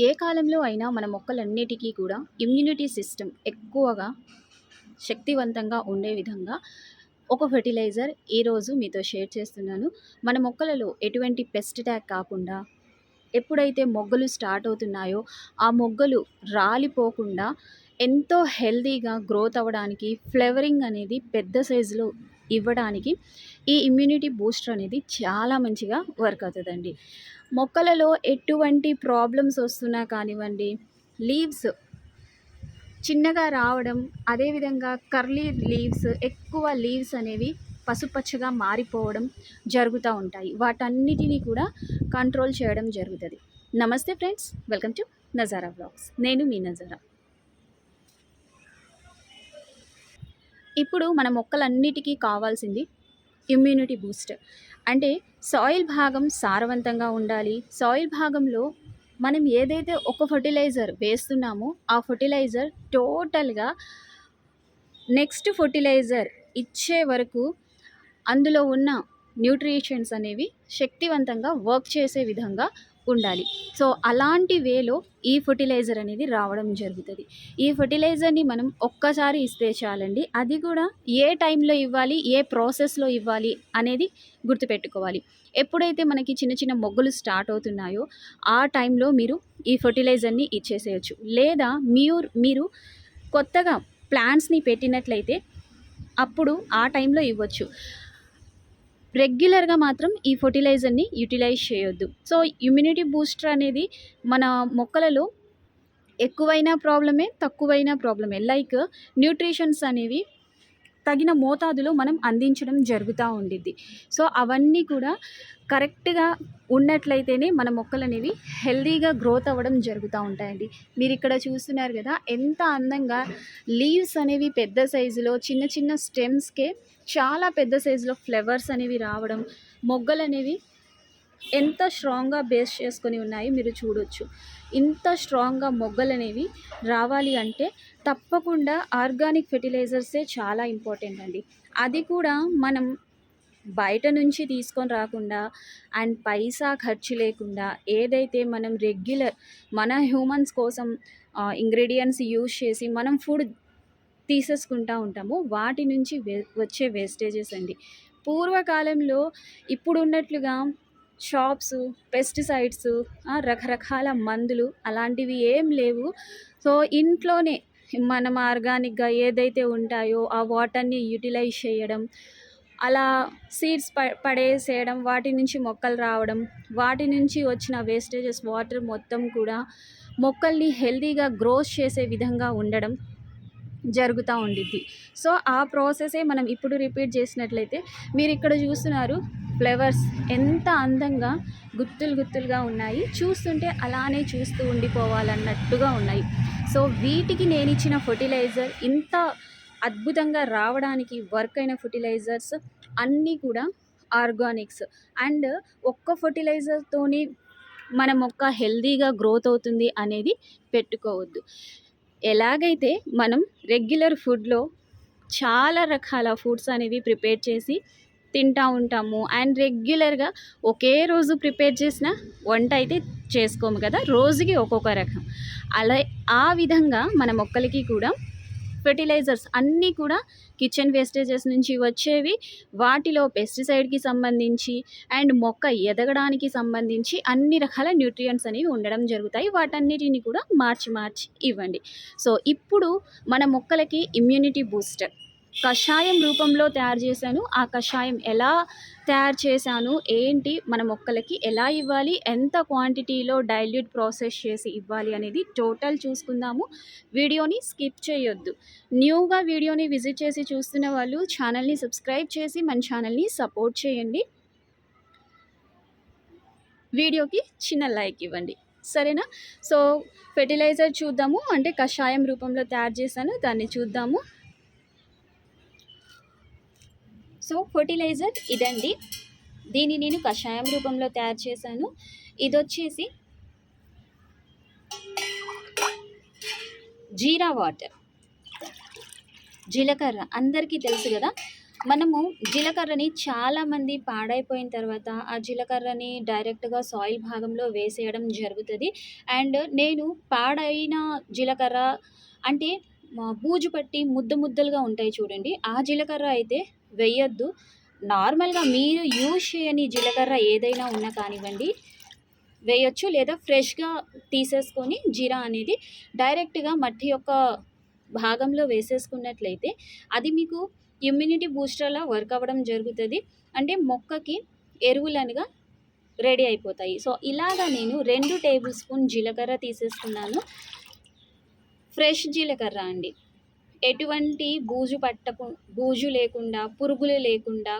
ఏ కాలంలో అయినా మన మొక్కలన్నిటికీ కూడా ఇమ్యూనిటీ సిస్టమ్ ఎక్కువగా శక్తివంతంగా ఉండే విధంగా ఒక ఫెర్టిలైజర్ ఈరోజు మీతో షేర్ చేస్తున్నాను. మన మొక్కలలో ఎటువంటి పెస్ట్ అటాక్ కాకుండా ఎప్పుడైతే మొగ్గలు స్టార్ట్ అవుతున్నాయో ఆ మొగ్గలు రాలిపోకుండా ఎంతో హెల్తీగా గ్రోత్ అవ్వడానికి ఫ్లేవరింగ్ అనేది పెద్ద సైజులో ఇవ్వడానికి ఈ ఇమ్యూనిటీ బూస్టర్ అనేది చాలా మంచిగా వర్క్ అవుతుందండి. మొక్కలలో ఎటువంటి ప్రాబ్లమ్స్ వస్తున్నా కానివ్వండి లీవ్స్ చిన్నగా రావడం అదేవిధంగా కర్లీ లీవ్స్ ఎక్కువ లీవ్స్ అనేవి పసుపచ్చగా మారిపోవడం జరుగుతూ ఉంటాయి. వాటన్నిటినీ కూడా కంట్రోల్ చేయడం జరుగుతుంది. నమస్తే friends welcome to Nazara blogs నేను మీ నజారా ఇప్పుడు మన మొక్కలన్నిటికీ కావాల్సింది ఇమ్యూనిటీ బూస్ట్ అంటే సాయిల్ భాగం సారవంతంగా ఉండాలి. సాయిల్ భాగంలో మనం ఏదైతే ఒక ఫర్టిలైజర్ వేస్తున్నామో ఆ ఫర్టిలైజర్ టోటల్గా నెక్స్ట్ ఫర్టిలైజర్ ఇచ్చే వరకు అందులో ఉన్న న్యూట్రిషన్స్ అనేవి శక్తివంతంగా వర్క్ చేసే విధంగా ఉండాలి. సో అలాంటి వేలో ఈ ఫర్టిలైజర్ అనేది రావడం జరుగుతుంది. ఈ ఫర్టిలైజర్ని మనం ఒక్కసారి ఇస్తే చాలండి అది కూడా ఏ టైంలో ఇవ్వాలి ఏ ప్రాసెస్లో ఇవ్వాలి అనేది గుర్తుపెట్టుకోవాలి. ఎప్పుడైతే మనకి చిన్న చిన్న మొగ్గలు స్టార్ట్ అవుతున్నాయో ఆ టైంలో మీరు ఈ ఫర్టిలైజర్ని ఇచ్చేసేయచ్చు. లేదా మీరు మీరు కొత్తగా ప్లాంట్స్ని పెట్టినట్లయితే అప్పుడు ఆ టైంలో ఇవ్వచ్చు. రెగ్యులర్గా మాత్రం ఈ ఫర్టిలైజర్ని యూటిలైజ్ చేయొద్దు. సో ఇమ్యూనిటీ బూస్టర్ అనేది మన మొక్కలలో ఎక్కువైనా ప్రాబ్లమే తక్కువైనా ప్రాబ్లమే. లైక్ న్యూట్రిషన్స్ అనేవి తగిన మోతాదులో మనం అందించడం జరుగుతూ ఉండిద్ది. సో అవన్నీ కూడా కరెక్ట్గా ఉన్నట్లయితేనే మన మొక్కలు అనేవి హెల్దీగా గ్రోత్ అవ్వడం జరుగుతూ ఉంటాయండి. మీరు ఇక్కడ చూస్తున్నారు కదా ఎంత అందంగా లీవ్స్ అనేవి పెద్ద సైజులో చిన్న చిన్న స్టెమ్స్కే చాలా పెద్ద సైజులో ఫ్లవర్స్ అనేవి రావడం మొగ్గలు అనేవి ఎంత స్ట్రాంగ్గా బేస్ చేసుకొని ఉన్నాయి మీరు చూడొచ్చు. ఇంత స్ట్రాంగ్గా మొగ్గలు అనేవి రావాలి అంటే తప్పకుండా ఆర్గానిక్ ఫెర్టిలైజర్సే చాలా ఇంపార్టెంట్ అండి. అది కూడా మనం బయట నుంచి తీసుకొని రాకుండా అండ్ పైసా ఖర్చు లేకుండా ఏదైతే మనం రెగ్యులర్ మన హ్యూమన్స్ కోసం ఇంగ్రీడియంట్స్ యూజ్ చేసి మనం ఫుడ్ తీసేసుకుంటూ ఉంటామో వాటి నుంచి వే వచ్చే వేస్టేజెస్ అండి. పూర్వకాలంలో ఇప్పుడు ఉన్నట్లుగా షాప్స్ పెస్టిసైడ్స్ రకరకాల మందులు అలాంటివి ఏం లేవు. సో ఇంట్లోనే మనం ఆర్గానిక్గా ఏదైతే ఉంటాయో ఆ వాటర్ని యూటిలైజ్ చేయడం అలా సీడ్స్ ప పడేసేయడం వాటి నుంచి మొక్కలు రావడం వాటి నుంచి వచ్చిన వేస్టేజెస్ వాటర్ మొత్తం కూడా మొక్కల్ని హెల్తీగా గ్రోత్ చేసే విధంగా ఉండడం జరుగుతూ ఉండిద్ది. సో ఆ ప్రాసెసే మనం ఇప్పుడు రిపీట్ చేసినట్లయితే మీరు ఇక్కడ చూస్తున్నారు ఫ్లవర్స్ ఎంత అందంగా గుత్తులు గుత్తులుగా ఉన్నాయి. చూస్తుంటే అలానే చూస్తూ ఉండిపోవాలన్నట్టుగా ఉన్నాయి. సో వీటికి నేను ఇచ్చిన ఫర్టిలైజర్ ఇంత అద్భుతంగా రావడానికి వర్క్ అయిన ఫర్టిలైజర్స్ అన్నీ కూడా ఆర్గానిక్స్. అండ్ ఒక్క ఫర్టిలైజర్తోని మన మొక్క హెల్దీగా గ్రోత్ అవుతుంది అనేది పెట్టుకోవద్దు. ఎలాగైతే మనం రెగ్యులర్ ఫుడ్లో చాలా రకాల ఫుడ్స్ అనేవి ప్రిపేర్ చేసి తింటూ ఉంటాము. అండ్ రెగ్యులర్గా ఒకే రోజు ప్రిపేర్ చేసిన వంట అయితే చేసుకోము కదా. రోజుకి ఒక్కొక్క రకం. అలా ఆ విధంగా మన మొక్కలకి కూడా ఫెర్టిలైజర్స్ అన్నీ కూడా కిచెన్ వేస్టేజెస్ నుంచి వచ్చేవి. వాటిలో పెస్టిసైడ్కి సంబంధించి అండ్ మొక్క ఎదగడానికి సంబంధించి అన్ని రకాల న్యూట్రియంట్స్ అనేవి ఉండడం జరుగుతాయి. వాటన్నిటిని కూడా మార్చి మార్చి ఇవ్వండి. సో ఇప్పుడు మన మొక్కలకి ఇమ్యూనిటీ బూస్టర్ కషాయం రూపంలో తయారు చేశాను. ఆ కషాయం ఎలా తయారు చేశాను? ఏంటి? మన మొక్కలకి ఎలా ఇవ్వాలి? ఎంత క్వాంటిటీలో డైల్యూట్ ప్రాసెస్ చేసి ఇవ్వాలి అనేది టోటల్ చూసుకుందాము. వీడియోని స్కిప్ చేయొద్దు. న్యూగా వీడియోని విజిట్ చేసి చూస్తున్న వాళ్ళు ఛానల్ని సబ్స్క్రైబ్ చేసి మన ఛానల్ని సపోర్ట్ చేయండి. వీడియోకి చిన్న లైక్ ఇవ్వండి. సరేనా? సో ఫెర్టిలైజర్ చూద్దాము. అంటే కషాయం రూపంలో తయారు చేశాను. దాన్ని చూద్దాము. సో ఫర్టిలైజర్ ఇదండి. దీన్ని నేను కషాయం రూపంలో తయారు చేశాను. ఇది వచ్చేసి జీరా వాటర్. జీలకర్ర అందరికీ తెలుసు కదా. మనము జీలకర్రని చాలామంది పాడైపోయిన తర్వాత ఆ జీలకర్రని డైరెక్ట్‌గా సాయిల్ భాగంలో వేసేయడం జరుగుతుంది. అండ్ నేను పాడైన జీలకర్ర అంటే బూజు పట్టి ముద్ద ముద్దలుగా ఉంటాయి చూడండి. ఆ జీలకర్ర అయితే వేయొద్దు నార్మల్‌గా మీరు యూజ్ చేయని జీలకర్ర ఏదైనా ఉన్నా కానివ్వండి వేయొచ్చు. లేదా ఫ్రెష్‌గా తీసేసుకొని జీరా అనేది డైరెక్ట్‌గా మట్టి యొక్క భాగంలో వేసేసుకున్నట్లయితే అది మీకు ఇమ్యూనిటీ బూస్టర్‌లా వర్క్ అవ్వడం జరుగుతుంది అంటే మొక్కకి ఎరువులనుగా రెడీ అయిపోతాయి. సో, ఇలాగా నేను రెండు టేబుల్ స్పూన్ జీలకర్ర తీసేసుకున్నాను. ఫ్రెష్ జీలకర్ర అండి. ఎటువంటి బూజు పట్టకు బూజు లేకుండా, పురుగులు లేకుండా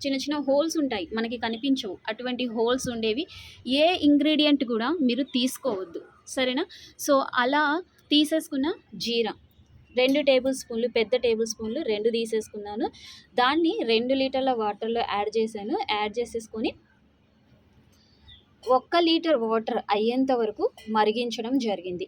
చిన్న చిన్న హోల్స్ ఉంటాయి. మనకి కనిపించవు. అటువంటి హోల్స్ ఉండేవి ఏ ఇంగ్రీడియంట్ కూడా మీరు తీసుకోవద్దు. సరేనా? సో, అలా తీసేసుకున్న జీరా రెండు టేబుల్ స్పూన్‌లు పెద్ద టేబుల్ స్పూన్‌లు రెండు తీసేసుకున్నాను. దాన్ని రెండు లీటర్ల వాటర్‌లో యాడ్ చేశాను. యాడ్ చేసేసుకొని ఒక్క లీటర్ వాటర్ అయ్యేంత వరకు మరిగించడం జరిగింది.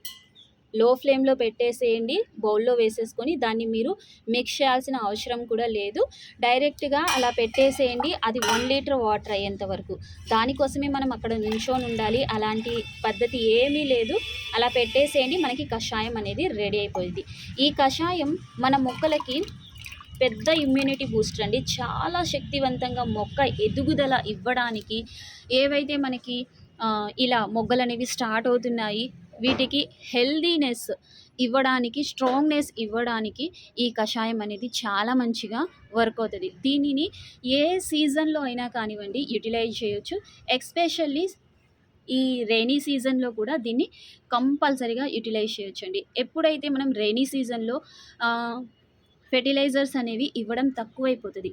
లో ఫ్లేమ్‌లో పెట్టేసేయండి. బౌల్‌లో వేసేసుకొని దాన్ని మీరు మిక్స్ చేయాల్సిన అవసరం కూడా లేదు. డైరెక్ట్‌గా అలా పెట్టేసేయండి. అది వన్ లీటర్ వాటర్ అయ్యేంత వరకు. దానికోసమే మనం అక్కడ నించొని ఉండాలి. అలాంటి పద్ధతి ఏమీ లేదు. అలా పెట్టేసేయండి. మనకి కషాయం అనేది రెడీ అయిపోయింది ఈ కషాయం మన మొక్కలకి పెద్ద ఇమ్యూనిటీ బూస్టర్ అండి. చాలా శక్తివంతంగా మొక్క ఎదుగుదల ఇవ్వడానికి ఏవైతే మనకి ఇలా ఇలా మొగ్గలనేవి స్టార్ట్ అవుతున్నాయి. వీటికి హెల్దీనెస్ ఇవ్వడానికి, స్ట్రాంగ్‌నెస్ ఇవ్వడానికి ఈ కషాయం అనేది చాలా మంచిగా వర్క్ అవుతుంది దీనిని ఏ సీజన్‌లో అయినా కానివ్వండి యుటిలైజ్ చేయొచ్చు. ఎక్స్పెషల్లీ ఈ రెయినీ సీజన్‌లో కూడా దీన్ని కంపల్సరీగా యుటిలైజ్ చేయొచ్చండి. ఎప్పుడైతే మనం రెయినీ సీజన్‌లో ఫెర్టిలైజర్స్ అనేవి ఇవ్వడం తక్కువైపోతుంది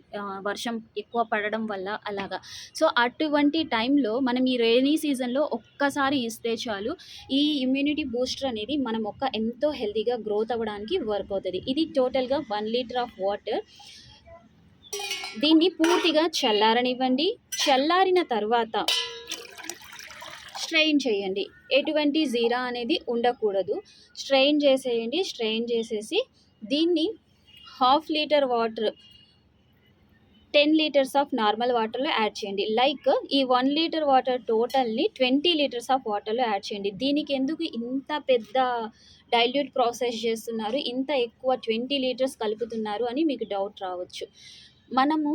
వర్షం ఎక్కువ పడడం వల్ల అలాగా. సో, అటువంటి టైంలో మనం ఈ రెయినీ సీజన్‌లో ఒక్కసారి ఇస్తే చాలు. ఈ ఇమ్యూనిటీ బూస్టర్ అనేది మన మొక్క ఎంతో హెల్తీగా గ్రోత్ అవ్వడానికి వర్క్ అవుతుంది ఇది టోటల్‌గా వన్ లీటర్ ఆఫ్ వాటర్. దీన్ని పూర్తిగా చల్లారనివ్వండి. చల్లారిన తర్వాత స్ట్రెయిన్ చేయండి. ఎటువంటి జీరా అనేది ఉండకూడదు. స్ట్రెయిన్ చేసేయండి. స్ట్రెయిన్ చేసేసి దీన్ని half litre water 10 litres of normal వాటర్‌లో యాడ్ చేయండి. లైక్ ఈ వన్ లీటర్ వాటర్ టోటల్‌ని 20 లీటర్స్ ఆఫ్ వాటర్‌లో యాడ్ చేయండి. దీనికి ఎందుకు ఇంత పెద్ద డైల్యూట్ ప్రాసెస్ చేస్తున్నారు? ఇంత ఎక్కువ 20 లీటర్స్ కలుపుతున్నారు అని మీకు డౌట్ రావచ్చు. మనము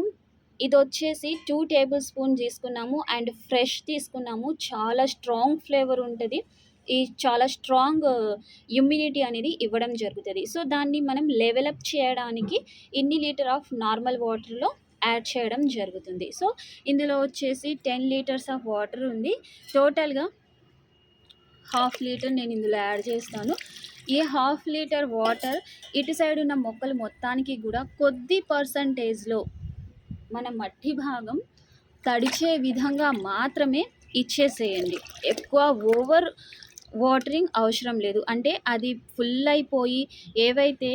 ఇది వచ్చేసి టూ టేబుల్ స్పూన్ తీసుకున్నాము. అండ్ ఫ్రెష్ తీసుకున్నాము. చాలా స్ట్రాంగ్ ఫ్లేవర్ ఉంటుంది ఈ చాలా స్ట్రాంగ్ ఇమ్యూనిటీ uh, అనేది ఇవ్వడం జరుగుతుంది సో, దాన్ని మనం లెవెలప్ చేయడానికి ఇన్ని లీటర్ ఆఫ్ నార్మల్ వాటర్‌లో యాడ్ చేయడం జరుగుతుంది. సో, ఇందులో వచ్చేసి 10 లీటర్స్ ఆఫ్ వాటర్ ఉంది. టోటల్‌గా హాఫ్ లీటర్ నేను ఇందులో యాడ్ చేస్తాను. ఈ హాఫ్ లీటర్ వాటర్ ఇటు సైడ్ ఉన్న మొక్కలు మొత్తానికి కూడా కొద్ది పర్సెంటేజ్‌లో మన మట్టి భాగం తడిచే విధంగా మాత్రమే ఇచ్చేసేయండి. ఎక్కువ ఓవర్ వాటరింగ్ అవసరం లేదు. అంటే అది ఫుల్ అయిపోయి ఏవైతే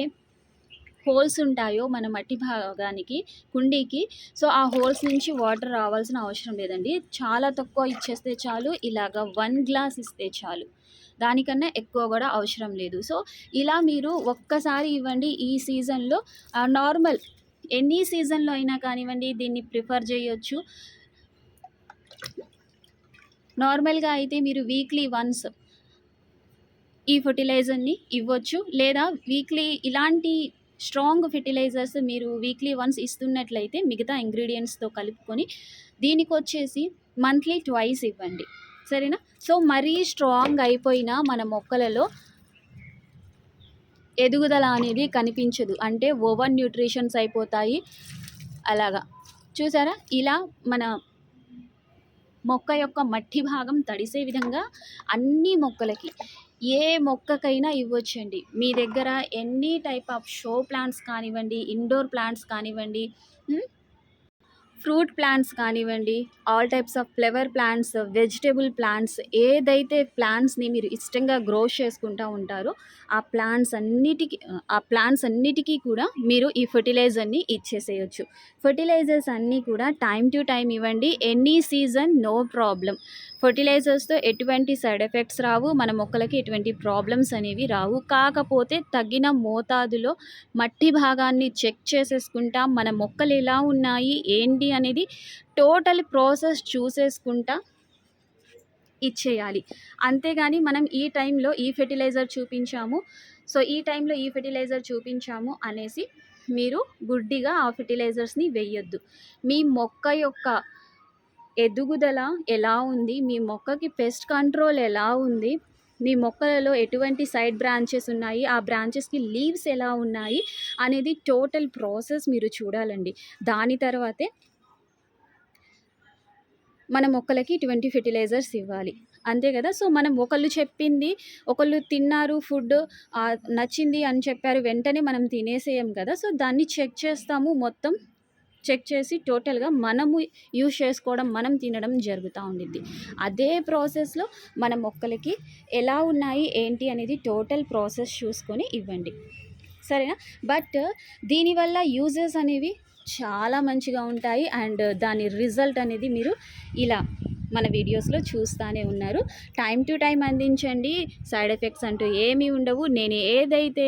హోల్స్ ఉంటాయో మన మట్టి భాగానికి కుండీకి సో, ఆ హోల్స్ నుంచి వాటర్ రావాల్సిన అవసరం లేదండి. చాలా తక్కువ ఇచ్చేస్తే చాలు. ఇలాగ వన్ గ్లాస్ ఇస్తే చాలు. దానికన్నా ఎక్కువ కూడా అవసరం లేదు. సో, ఇలా మీరు ఒక్కసారి ఇవ్వండి. ఈ సీజన్‌లో నార్మల్ ఎనీ సీజన్‌లో అయినా కానివ్వండి దీన్ని ప్రిఫర్ చేయొచ్చు. నార్మల్‌గా అయితే మీరు వీక్లీ వన్స్ ఈ ఫెర్టిలైజర్‌ని ఇవ్వచ్చు. లేదా వీక్లీ ఇలాంటి స్ట్రాంగ్ ఫెర్టిలైజర్స్ మీరు వీక్లీ వన్స్ ఇస్తున్నట్లయితే మిగతా ఇంగ్రీడియంట్స్తో కలుపుకొని దీనికి వచ్చేసి మంత్లీ ట్వైస్ ఇవ్వండి. సరేనా? సో, మరీ స్ట్రాంగ్ అయిపోయిన మన మొక్కలలో ఎదుగుదల అనేది కనిపించదు. అంటే ఓవర్ న్యూట్రిషన్స్ అయిపోతాయి. అలాగా. చూసారా? ఇలా మన మొక్క యొక్క మట్టి భాగం తడిసే విధంగా అన్ని మొక్కలకి ఏ మొక్కకైనా ఇవ్వచ్చండి మీ దగ్గర ఎన్ని టైప్ ఆఫ్ షో ప్లాంట్స్ కానివ్వండి, ఇండోర్ ప్లాంట్స్ కానివ్వండి, ఫ్రూట్ ప్లాంట్స్ కానివ్వండి, all types of flower plants, vegetable plants ఏదైతే ప్లాంట్స్‌ని మీరు ఇష్టంగా గ్రో చేసుకుంటా ఉంటారో ఆ ప్లాంట్స్ అన్నిటికి ఆ ప్లాంట్స్ అన్నిటికీ కూడా మీరు ఈ ఫెర్టిలైజర్‌ని ఇచ్చేసేయొచ్చు. ఫెర్టిలైజర్స్ అన్నీ కూడా టైం టు టైం ఇవ్వండి. Any season no problem. ఫర్టిలైజర్స్తో ఎటువంటి సైడ్ ఎఫెక్ట్స్ రావు మన మొక్కలకి ఎటువంటి ప్రాబ్లమ్స్ అనేవి రావు. కాకపోతే తగిన మోతాదులో మట్టి భాగాన్ని చెక్ చేసేసుకుంటా మన మొక్కలు ఎలా ఉన్నాయి ఏంటి అనేది టోటల్ ప్రాసెస్ చూసేసుకుంటా ఇచ్చేయాలి. అంతేగాని మనం ఈ టైంలో ఈ ఫెర్టిలైజర్ చూపించాము సో ఈ టైంలో ఈ ఫెర్టిలైజర్ చూపించాము అనేసి మీరు గుడ్డిగా ఆ ఫెర్టిలైజర్స్ని వేయొద్దు. మీ మొక్క యొక్క ఎదుగుదల ఎలా ఉంది? మీ మొక్కకి పెస్ట్ కంట్రోల్ ఎలా ఉంది? మీ మొక్కలలో ఎటువంటి సైడ్ బ్రాంచెస్ ఉన్నాయి? ఆ బ్రాంచెస్కి లీవ్స్ ఎలా ఉన్నాయి? అనేది టోటల్ ప్రాసెస్ మీరు చూడాలండి. దాని తర్వాతే మన మొక్కలకి ఇటువంటి ఫెర్టిలైజర్స్ ఇవ్వాలి. అంతే కదా? సో మనం ఒకళ్ళు చెప్పింది ఒకళ్ళు తిన్నారు ఫుడ్ నచ్చింది అని చెప్పారు వెంటనే మనం తినేసేయం కదా? సో దాన్ని చెక్ చేస్తాము మొత్తం. చెక్ చేసి టోటల్గా మనము యూజ్ చేసుకోవడం మనం తినడం జరుగుతూ ఉండిద్ది. అదే ప్రాసెస్లో మన మొక్కలకి ఎలా ఉన్నాయి ఏంటి అనేది టోటల్ ప్రాసెస్ చూసుకొని ఇవ్వండి. సరేనా? బట్ దీనివల్ల యూజెస్ అనేవి చాలా మంచిగా ఉంటాయి. అండ్ దాని రిజల్ట్ అనేది మీరు ఇలా మన వీడియోస్లో చూస్తూనే ఉన్నారు. టైం టు టైం అందించండి. సైడ్ ఎఫెక్ట్స్ అంటూ ఏమీ ఉండవు. నేను ఏదైతే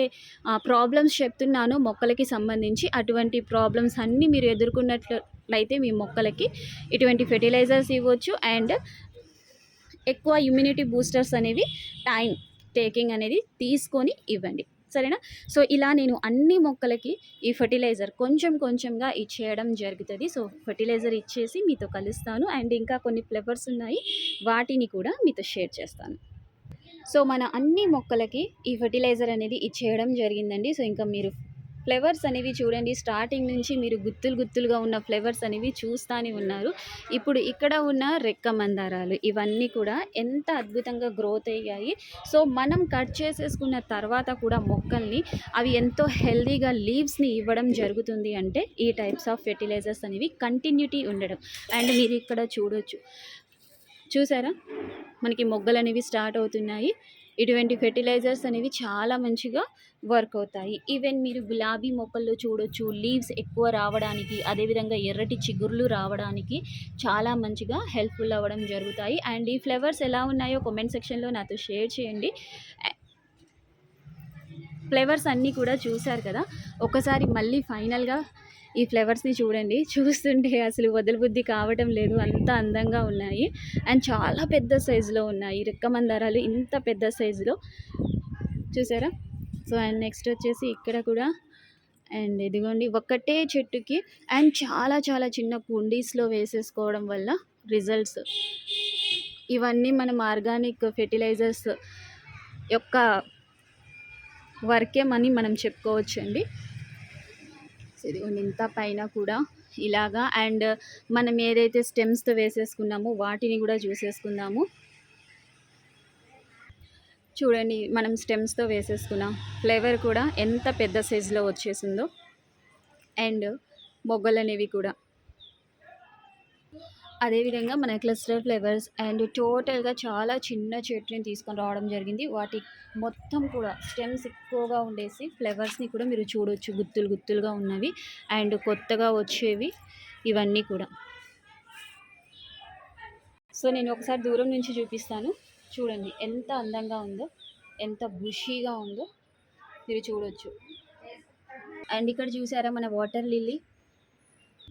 ప్రాబ్లమ్స్ చెప్తున్నానో మొక్కలకి సంబంధించి అటువంటి ప్రాబ్లమ్స్ అన్నీ మీరు ఎదుర్కొన్నట్లయితే మీ మొక్కలకి ఇటువంటి ఫెర్టిలైజర్స్ ఇవ్వచ్చు. అండ్ ఎక్కువ ఇమ్యూనిటీ బూస్టర్స్ అనేవి టైం టేకింగ్ అనేది తీసుకొని ఇవ్వండి. సరేనా? సో ఇలా నేను అన్ని మొక్కలకి ఈ ఫర్టిలైజర్ కొంచెం కొంచెంగా ఇచ్చేయడం జరుగుతుంది. సో ఫర్టిలైజర్ ఇచ్చేసి మీతో కలుస్తాను. అండ్ ఇంకా కొన్ని ఫ్లవర్స్ ఉన్నాయి. వాటిని కూడా మీతో షేర్ చేస్తాను. సో మన అన్ని మొక్కలకి ఈ ఫర్టిలైజర్ అనేది ఇచ్చేయడం జరిగిందండి. సో ఇంకా మీరు ఫ్లేవర్స్ అనేవి చూడండి స్టార్టింగ్ నుంచి మీరు గుత్తులు గుత్తులుగా ఉన్న ఫ్లేవర్స్ అనేవి చూస్తూనే ఉన్నారు. ఇప్పుడు ఇక్కడ ఉన్న రెక్క మందారాలు ఇవన్నీ కూడా ఎంత అద్భుతంగా గ్రోత్ అయ్యాయి. సో మనం కట్ చేసేసుకున్న తర్వాత కూడా మొక్కల్ని అవి ఎంతో హెల్దీగా లీవ్స్ని ఇవ్వడం జరుగుతుంది అంటే ఈ టైప్స్ ఆఫ్ ఫెర్టిలైజర్స్ అనేవి కంటిన్యూటీ ఉండడం. అండ్ మీరు ఇక్కడ చూడొచ్చు. చూసారా? మనకి మొగ్గలు అనేవి స్టార్ట్ అవుతున్నాయి. ఇటువంటి ఫెర్టిలైజర్స్ అనేవి చాలా మంచిగా వర్క్ అవుతాయి. ఈవెన్ మీరు గులాబీ మొక్కల్లో చూడొచ్చు లీవ్స్ ఎక్కువ రావడానికి అదేవిధంగా ఎర్రటి చిగుర్లు రావడానికి చాలా మంచిగా హెల్ప్ఫుల్ అవ్వడం జరుగుతాయి. అండ్ ఈ ఫ్లవర్స్ ఎలా ఉన్నాయో కామెంట్ సెక్షన్లో నాతో షేర్ చేయండి. ఫ్లేవర్స్ అన్నీ కూడా చూశారు కదా? ఒకసారి మళ్ళీ ఫైనల్గా ఈ ఫ్లవర్స్ని చూడండి. చూస్తుంటే అసలు వదలబుద్ధి కావటం లేదు. అంత అందంగా ఉన్నాయి. అండ్ చాలా పెద్ద సైజులో ఉన్నాయి. రెక్క మందారాలు ఇంత పెద్ద సైజులో. చూసారా? సో అండ్ నెక్స్ట్ వచ్చేసి ఇక్కడ కూడా. అండ్ ఇదిగోండి ఒకటే చెట్టుకి. అండ్ చాలా చాలా చిన్న కుండీస్లో వేసేసుకోవడం వల్ల రిజల్ట్స్. ఇవన్నీ మనం ఆర్గానిక్ ఫెర్టిలైజర్స్ యొక్క వర్కేమని మనం చెప్పుకోవచ్చండి. ఇదిగోండి ఇంత పైన కూడా ఇలాగా. అండ్ మనం ఏదైతే స్టెమ్స్తో వేసేసుకున్నామో వాటిని కూడా చూసేసుకుందాము. చూడండి మనం స్టెమ్స్తో వేసేసుకున్నాం ఫ్లేవర్ కూడా ఎంత పెద్ద సైజులో వచ్చేసిందో. అండ్ మొగ్గలు అనేవి కూడా. అదేవిధంగా మన క్లస్టర్ ఫ్లేవర్స్ అండ్ టోటల్గా చాలా చిన్న చెట్టుని తీసుకొని రావడం జరిగింది. వాటి మొత్తం కూడా స్టెమ్స్ ఎక్కువగా ఉండేసి ఫ్లవర్స్ని కూడా మీరు చూడవచ్చు గుత్తులు గుత్తులుగా ఉన్నవి అండ్ కొత్తగా వచ్చేవి ఇవన్నీ కూడా. సో నేను ఒకసారి దూరం నుంచి చూపిస్తాను. చూడండి ఎంత అందంగా ఉందో ఎంత బుషీగా ఉందో మీరు చూడొచ్చు. అండ్ ఇక్కడ చూసారా మన వాటర్ లిల్లీ?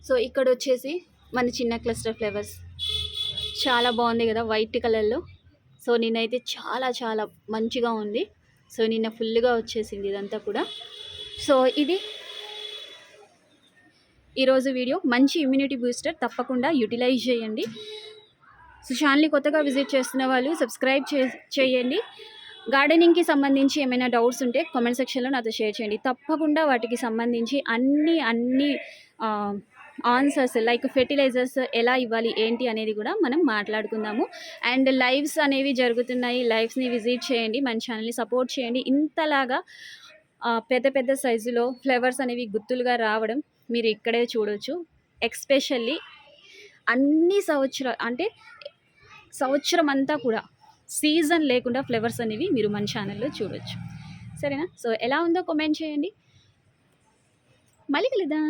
సో ఇక్కడ వచ్చేసి మన చిన్న క్లస్టర్ ఫ్లేవర్స్ చాలా బాగుంది కదా వైట్ కలర్లో సో నిన్నైతే చాలా చాలా మంచిగా ఉంది. సో నిన్న ఫుల్గా వచ్చేసింది ఇదంతా కూడా. సో ఇది ఈరోజు వీడియో. మంచి ఇమ్యూనిటీ బూస్టర్ తప్పకుండా యూటిలైజ్ చేయండి. సో ఛానల్ని కొత్తగా విజిట్ చేస్తున్న వాళ్ళు సబ్స్క్రైబ్ చే చేయండి. గార్డెనింగ్కి సంబంధించి ఏమైనా డౌట్స్ ఉంటే కామెంట్ సెక్షన్లో నాతో షేర్ చేయండి. తప్పకుండా వాటికి సంబంధించి అన్ని అన్ని ఆన్సర్స్ లైక్ ఫెర్టిలైజర్స్ ఎలా ఇవ్వాలి ఏంటి అనేది కూడా మనం మాట్లాడుకుందాము. అండ్ లైవ్స్ అనేవి జరుగుతున్నాయి. లైవ్స్ని విజిట్ చేయండి మన ఛానల్ని సపోర్ట్ చేయండి. ఇంతలాగా పెద్ద పెద్ద సైజులో ఫ్లవర్స్ అనేవి గుత్తులుగా రావడం మీరు ఇక్కడే చూడొచ్చు. ఎక్స్పెషల్లీ అన్ని సంవత్సరాలు అంటే సంవత్సరం అంతా కూడా సీజన్ లేకుండా ఫ్లవర్స్ అనేవి మీరు మన ఛానల్లో చూడొచ్చు. సరేనా? సో ఎలా ఉందో కామెంట్ చేయండి. మళ్ళీ కలుద్దాం